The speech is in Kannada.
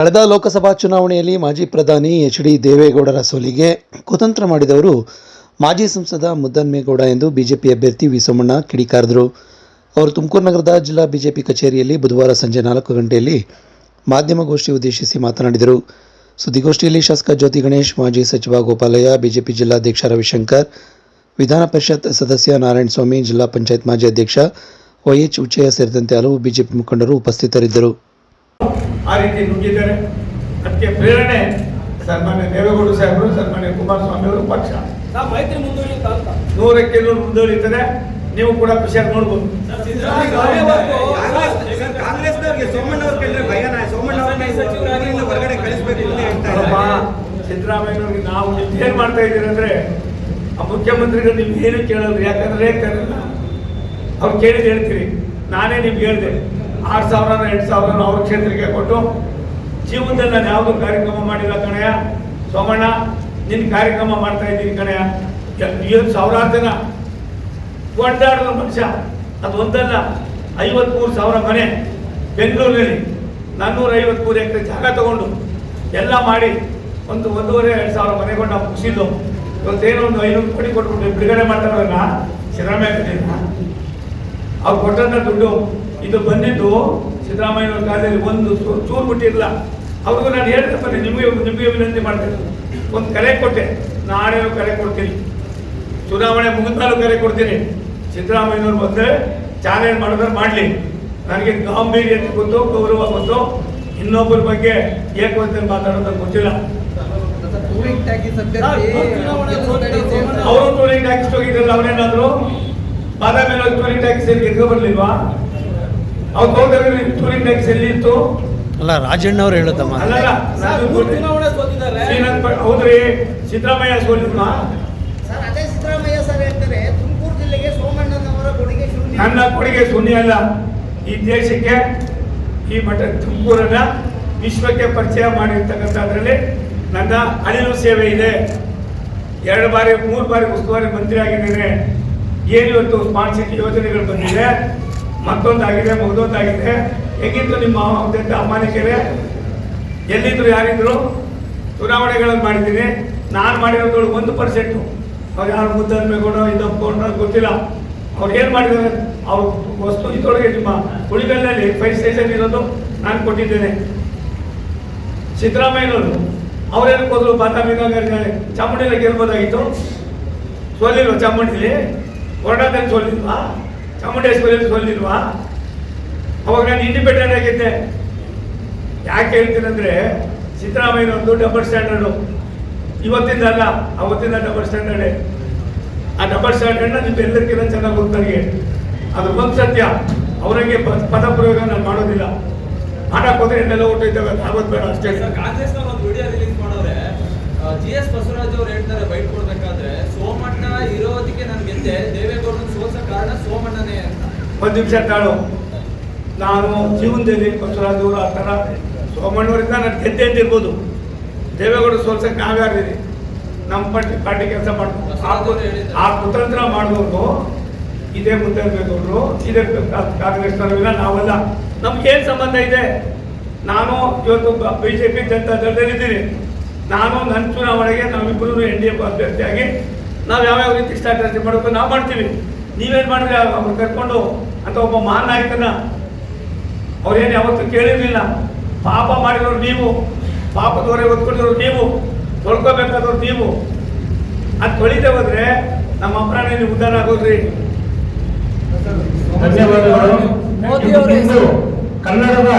ಕಳೆದ ಲೋಕಸಭಾ ಚುನಾವಣೆಯಲ್ಲಿ ಮಾಜಿ ಪ್ರಧಾನಿ ಎಚ್ ಡಿ ದೇವೇಗೌಡರ ಸೋಲಿಗೆ ಕುತಂತ್ರ ಮಾಡಿದವರು ಮಾಜಿ ಸಂಸದ ಮುದ್ದನ್ಮೇಗೌಡ ಎಂದು ಬಿಜೆಪಿ ಅಭ್ಯರ್ಥಿ ವಿ ಸೋಮಣ್ಣ ಕಿಡಿಕಾರಿದರು. ಅವರು ತುಮಕೂರು ನಗರದ ಜಿಲ್ಲಾ ಬಿಜೆಪಿ ಕಚೇರಿಯಲ್ಲಿ ಬುಧವಾರ ಸಂಜೆ ನಾಲ್ಕು ಗಂಟೆಯಲ್ಲಿ ಮಾಧ್ಯಮಗೋಷ್ಠಿ ಉದ್ದೇಶಿಸಿ ಮಾತನಾಡಿದರು. ಸುದ್ದಿಗೋಷ್ಠಿಯಲ್ಲಿ ಶಾಸಕ ಜ್ಯೋತಿ ಗಣೇಶ್, ಮಾಜಿ ಸಚಿವ ಗೋಪಾಲಯ್ಯ, ಬಿಜೆಪಿ ಜಿಲ್ಲಾಧ್ಯಕ್ಷ ರವಿಶಂಕರ್, ವಿಧಾನ ಪರಿಷತ್ ಸದಸ್ಯ ನಾರಾಯಣಸ್ವಾಮಿ ಜಿಲ್ಲಾ ಪಂಚಾಯತ್ ಮಾಜಿ ಅಧ್ಯಕ್ಷ ವೈಎಚ್ ಉಚ್ಚಯ್ಯ ಸೇರಿದಂತೆ ಹಲವು ಬಿಜೆಪಿ ಮುಖಂಡರು ಉಪಸ್ಥಿತರಿದ್ದರು. ಆ ರೀತಿ ನುಗ್ಗಿದ್ದಾರೆ ಅದಕ್ಕೆ ಪ್ರೇರಣೆ ಸನ್ಮಾನ್ಯ ದೇವೇಗೌಡ ಸಾಹೇಬರು ಸನ್ಮಾನ್ಯ ಕುಮಾರಸ್ವಾಮಿ ಅವರು ಪಕ್ಷ ಮೈತ್ರಿ ಮುಂದುವರಿಯುತ್ತಾ ನೂರಕ್ಕೆ ನೂರು ಮುಂದುವರಿತಾರೆ ನೀವು ಕೂಡ ಖುಷಿಯಾಗಿ ನೋಡ್ಬೋದು ಸಿದ್ದರಾಮಯ್ಯವ್ರಿಗೆ ನಾವು ಏನ್ ಮಾಡ್ತಾ ಇದ್ದೀರಿ ಅಂದ್ರೆ ಆ ಮುಖ್ಯಮಂತ್ರಿಗಳು ನಿಮ್ಗೆ ಏನು ಕೇಳೋದು? ಯಾಕಂದ್ರೆ ಕರೆಲ್ಲ ಅವ್ರು ಕೇಳಿದ್ ಹೇಳ್ತೀರಿ. ನಾನೇ ನಿಮ್ಗೆ ಹೇಳಿದೆ. ಆರು ಸಾವಿರ ಎಂಟು ಸಾವಿರ ಅವ್ರ ಕ್ಷೇತ್ರಕ್ಕೆ ಕೊಟ್ಟು ಜೀವನದಲ್ಲಿ ನಾನು ಯಾವುದೋ ಕಾರ್ಯಕ್ರಮ ಮಾಡಿಲ್ಲ ಕಣಯ್ಯ. ಸೋಮಣ್ಣ ನಿನ್ನ ಕಾರ್ಯಕ್ರಮ ಮಾಡ್ತಾ ಇದ್ದೀನಿ ಕಣಯ್ಯ. ಇವತ್ತು ಸಾವಿರಾರು ಜನ. ಕೊಂಡಾಡಿದ ಮನುಷ್ಯ. ಅದು ಒಂದಲ್ಲ, ಐವತ್ಮೂರು ಸಾವಿರ ಮನೆ. ಬೆಂಗಳೂರಿನಲ್ಲಿ ನಾನ್ನೂರ ಐವತ್ಮೂರು ಎಕರೆ ಜಾಗ ತಗೊಂಡು ಎಲ್ಲ ಮಾಡಿ ಒಂದು ಒಂದೂವರೆ, ಎರಡು ಸಾವಿರ ಮನೆಗೊಂಡು ನಾವು ಮುಗಿಸಿದ್ದು. ಇವತ್ತೇನೋ ಒಂದು ಐನೂರು ಕೋಟಿ ಕೊಟ್ಬಿಟ್ಟು ಬಿಡುಗಡೆ ಮಾಡ್ತಾರಲ್ಲ ಸಿದ್ದರಾಮಯ್ಯ ಅವ್ರು ಕೊಟ್ಟಂತ ದುಡ್ಡು ಇದು ಬಂದಿದ್ದು ಸಿದ್ದರಾಮಯ್ಯ ಕಾಲದಲ್ಲಿ ಒಂದು ಚೂರು ಬಿಟ್ಟಿರಲಿಲ್ಲ ಅವ್ರಿಗೂ ನಾನು ಹೇಳಿದೆ ನಿಮಗೆ ನಿಮಗೆ ವಿನಂತಿ ಮಾಡ್ತೇನೆ. ಒಂದು ಕರೆ ಕೊಟ್ಟೆ. ನಾಳೆ ಕರೆ ಕೊಡ್ತೀನಿ. ಚುನಾವಣೆ ಮುಗಿದ್ಮೇಲೂ ಕರೆ ಕೊಡ್ತೀನಿ. ಸಿದ್ದರಾಮಯ್ಯನವ್ರು ಬಂದರೆ ಚಾಲೆಂಜ್ ಮಾಡಿದ್ರೆ ಮಾಡಲಿ. ನನಗೆ ಗಾಂಭೀರ್ಯತೆ ಗೊತ್ತು, ಗೌರವ ಗೊತ್ತು. ಇನ್ನೊಬ್ಬರ ಬಗ್ಗೆ ಏಕವಂತ ಮಾತಾಡೋದು ಗೊತ್ತಿಲ್ಲ. ಅವರು ಟೂರಿಂಗ್ ಟ್ಯಾಕ್ಸ್ ಹೋಗಿದ್ರಲ್ಲ ಅವರೇನಾದ್ರು? ಬಾದಾಮಿ ಟೂರಿಂಗ್ ಟ್ಯಾಕ್ಸ್ ಎಲ್ಲಿ ಗೆದ್ಕೊ ಬರ್ಲಿಲ್ವಾ? ಅವ್ರು ಹೋದ್ರೆ ಟೂರಿಂಗ್ ಟ್ಯಾಕ್ಸ್ ಎಲ್ಲಿ ಇತ್ತು? ಅಲ್ಲ ರಾಜಣ್ಣ ಅವರು ಹೇಳುತ್ತಮ್ಮ ಹೌದ್ರಿ ಸಿದ್ದರಾಮಯ್ಯ ಸೋಲಿದ್ಮ ಸರ್ ಅದೇ ಸಿದ್ದರಾಮಯ್ಯ ಸರ್ ಹೇಳ್ತಾರೆ ತುಮಕೂರು ಜಿಲ್ಲೆಗೆ ಸೋಮಣ್ಣನವರ ಕೊಡುಗೆ ಶೂನ್ಯ. ನನ್ನ ಕೊಡುಗೆ ಶೂನ್ಯ ಅಲ್ಲ. ಈ ದೇಶಕ್ಕೆ ಈ ಮಠ ತುಮಕೂರನ್ನ ವಿಶ್ವಕ್ಕೆ ಪರಿಚಯ ಮಾಡಿರ್ತಕ್ಕಂಥದ್ರಲ್ಲಿ ನನ್ನ ಅಳಿಲು ಸೇವೆ ಇದೆ. ಎರಡು ಬಾರಿ ಮೂರು ಬಾರಿ ಉಸ್ತುವಾರಿ ಮಂತ್ರಿ ಆಗಿದ್ದೇನೆ ಏನಿವತ್ತು ಇವತ್ತು ಸ್ಮಾರ್ಟ್ ಸಿಟಿ ಯೋಜನೆಗಳು ಬಂದಿದೆ? ಮತ್ತೊಂದಾಗಿದೆ, ಮಗದೊಂದಾಗಿದೆ. ಹೇಗಿತ್ತು ನಿಮ್ಮ ಅತ್ಯಂತ ಅಮಾನಿಕೆರೆ ಎಲ್ಲಿದ್ರು, ಯಾರಿದ್ರು? ಚುನಾವಣೆಗಳನ್ನು ಮಾಡಿದ್ದೀನಿ ನಾನು ಮಾಡಿರೋದ್ರೊಳಗೆ ಒಂದು ಪರ್ಸೆಂಟು ಅವ್ರು ಯಾರು ಮುದ್ದೆ ಇದು ಇದೊಪ್ಕೊಂಡ್ರು ಗೊತ್ತಿಲ್ಲ. ಅವ್ರು ಏನು ಮಾಡಿದ್ದಾರೆ? ಅವ್ರ ವಸ್ತು ಇದೊಳಗೆ ನಿಮ್ಮ ಹುಳಿಗಲ್ಲಲ್ಲಿ ಫೈರ್ ಸ್ಟೇಷನ್ ಇರೋದು ನಾನು ಕೊಟ್ಟಿದ್ದೇನೆ. ಸಿದ್ದರಾಮಯ್ಯನವರು, ಅವ್ರೇನು ಹೋದ್ರು ಬಾದಾಮಿ ಚಾಮುಂಡಿಯಲ್ಲಿ ಗೆಲ್ಬೋದಾಗಿತ್ತು. ಸೋಲಿಲ್ವ ಚಾಮುಂಡಿಲಿ? ಕೊರಡಾದಲ್ಲಿ ಸೋಲಿಲ್ವಾ? ಚಾಮುಂಡೇಶ್ವರಿಯಲ್ಲಿ ಸೋಲಿಲ್ವಾ ಅವಾಗ ನಾನು ಇಂಡಿಪೆಂಡೆಂಟ್ ಆಗಿದ್ದೆ. ಯಾಕೆ ಹೇಳ್ತೀನಂದ್ರೆ ಒಂದು ಡಬಲ್ ಸ್ಟ್ಯಾಂಡರ್ಡು ಇವತ್ತಿಂದ ಅಲ್ಲ, ಅವತ್ತಿಂದ ಡಬಲ್ ಸ್ಟ್ಯಾಂಡರ್ಡೇ ಆ ಡಬಲ್ ಸ್ಟ್ಯಾಂಡರ್ಡ್ನ ನಿಮ್ಮೆಲ್ಲರಿಗಿಂತ ಚೆನ್ನಾಗಿ ಗೊತ್ತಾಗಿ ಅದು ಒಂದು ಸತ್ಯ. ಅವರಿಗೆ ಪದ ಪ್ರಯೋಗ ನಾನು ಮಾಡೋದಿಲ್ಲ. ಆಟ ಹೋದ್ರೆ ಎಲ್ಲೆಲ್ಲ ಅದು ಆಗೋದು ಬೇಡ ಅಷ್ಟೇ. ಜಿ ಎಸ್ ಬಸವರಾಜ್ ಅವ್ರು ಹೇಳ್ತಾರೆ ಬೈಟ್ ಕೊಡ್ಬೇಕಾದ್ರೆ ಸೋಮಣ್ಣ ಇರೋದಕ್ಕೆ ನಾನು ಗೆದ್ದೆ ದೇವೇಗೌಡ ಸೋಸ ಕಾರಣ ಸೋಮಣ್ಣನೇ ಅಂತ. ಒಂದು ನಿಮಿಷ ತಾಳು. ನಾನು ಜೀವನದಲ್ಲಿ ಬಸವರಾಜ್ ಅವರು ಆ ಥರ ಸೋಮಣ್ಣವರಿಂದ ನಾನು ಗೆದ್ದೆ ಅಂತಿರ್ಬೋದು. ದೇವೇಗೌಡ ಸೋಲ್ಸಕ್ಕೆ ನಾವ್ಯಾರಿದ್ದೀರಿ ನಮ್ಮ ಪಟ್ಟಿ ಪಾರ್ಟಿ ಕೆಲಸ ಮಾಡ್ಬೋದು ಆ ಕುತಂತ್ರ ಮಾಡಿದವರು ಇದೇ ಮುಂದೆ ಇರಬೇಕವ್ರು ಇದೇ ಕಾಂಗ್ರೆಸ್ನವರಿಲ್ಲ ನಾವೆಲ್ಲ. ನಮ್ಗೇನು ಸಂಬಂಧ ಇದೆ? ನಾನು ಇವತ್ತು ಬಿ ಜೆ ಪಿ ಜನತಾ ದಳದಲ್ಲಿದ್ದೀನಿ. ನಾನು ನನ್ನ ಚುನಾವಣೆಗೆ ನಾವಿಬ್ಬರು ಎನ್ ಡಿ ಎ ಅಭ್ಯರ್ಥಿಯಾಗಿ ನಾವು ಯಾವ್ಯಾವ ರೀತಿ ಸ್ಟ್ರಾಟಜಿ ಮಾಡಬೇಕು ನಾವು ಮಾಡ್ತೀವಿ. ನೀವೇನು ಮಾಡಿದ್ರೆ? ಅವ್ರು ಕರ್ಕೊಂಡು ಅಂತ ಒಬ್ಬ ಮಹಾನ್ ನಾಯಕನ ಅವ್ರೇನು ಯಾವತ್ತೂ ಕೇಳಿರಲಿಲ್ಲ. ಪಾಪ ಮಾಡಿರೋರು ನೀವು ಪಾಪದವರೆ ಒತ್ಕೊಂಡಿರೋರು ನೀವು ತೊಳ್ಕೊಬೇಕಾದವ್ರು ನೀವು. ಅದು ತೊಳಿದೆ ಹೋದ್ರೆ ನಮ್ಮ ಅಪರಾಧ ಉದ್ದಾರ ಆಗೋದ್ರಿ. ಧನ್ಯವಾದಗಳು. ಮೋದಿ ಅವರೇ ಇಂದು ಕನ್ನಡದ